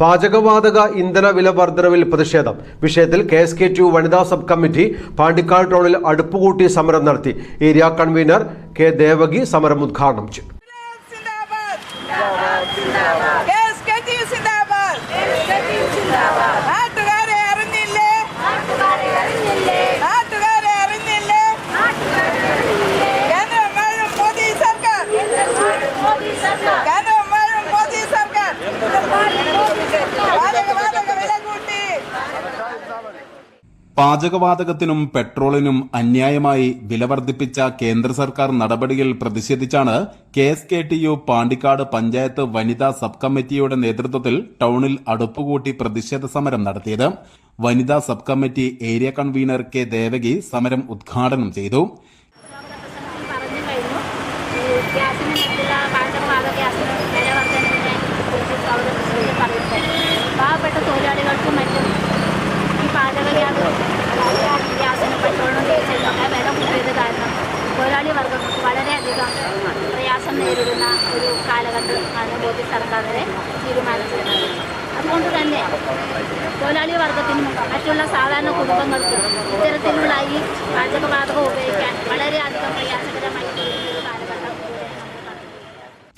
പാചകവാതക ഇന്ധന വില വർധനവിൽ പ്രതിഷേധം. വിഷയത്തിൽ കെ എസ് കെ ടു വനിതാ സബ് കമ്മിറ്റി പാണ്ടിക്കാട് ടൗണിൽ അടുപ്പുകൂട്ടി സമരം നടത്തി. ഏരിയ കൺവീനർ കെ ദേവകി സമരം ഉദ്ഘാടനം ചെയ്തു. പാചകവാതകത്തിനും പെട്രോളിനും അന്യായമായി വില വർദ്ധിപ്പിച്ച കേന്ദ്ര സർക്കാർ നടപടിയിൽ പ്രതിഷേധിച്ചാണ് K S K T U Pandikkad panchayat വനിതാ സബ് കമ്മിറ്റിയുടെ നേതൃത്വത്തിൽ ടൗണിൽ അടുപ്പുകൂട്ടി പ്രതിഷേധ സമരം നടത്തിയത്. വനിതാ sub committee area convener K Devaki സമരം ഉദ്ഘാടനം ചെയ്തു. ഗ്യാസിന് മറ്റുള്ള പാചകവാത ഗ്യാസിന് വില വളരെയധികം പ്രയാസം നേരിടുന്ന ഒരു കാലഘട്ടമാണ് മോദി സർക്കാരിനെ തീരുമാനിച്ചിരുന്നത്. അതുകൊണ്ട് തന്നെ തൊഴിലാളി വർഗത്തിനും മറ്റുള്ള സാധാരണ കുടുംബങ്ങൾക്കും ഇത്തരത്തിലുള്ള ഈ പാചകവാതകം ഉപയോഗിക്കാൻ വളരെയധികം പ്രയാസകരമായി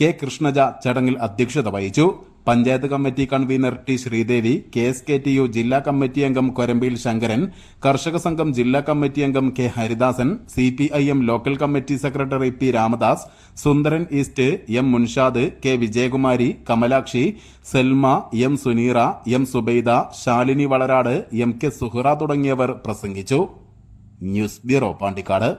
കെ കൃഷ്ണജ ചടങ്ങിൽ അധ്യക്ഷത വഹിച്ചു. Panchayat committee convener T Sreedevi K S K T U ജില്ലാ കമ്മിറ്റി അംഗം കൊരമ്പിയിൽ ശങ്കരൻ കർഷക സംഘം ജില്ലാ കമ്മിറ്റി അംഗം K Haridasan C P I M local committee secretary P Ramadas Sundaran east M Munshad K Vijayakumari Kamalakshi Selma M Suneera M Subaida Shalini Valarad M K Suhara തുടങ്ങിയവർ പ്രസംഗിച്ചു. News bureau Pandikkad.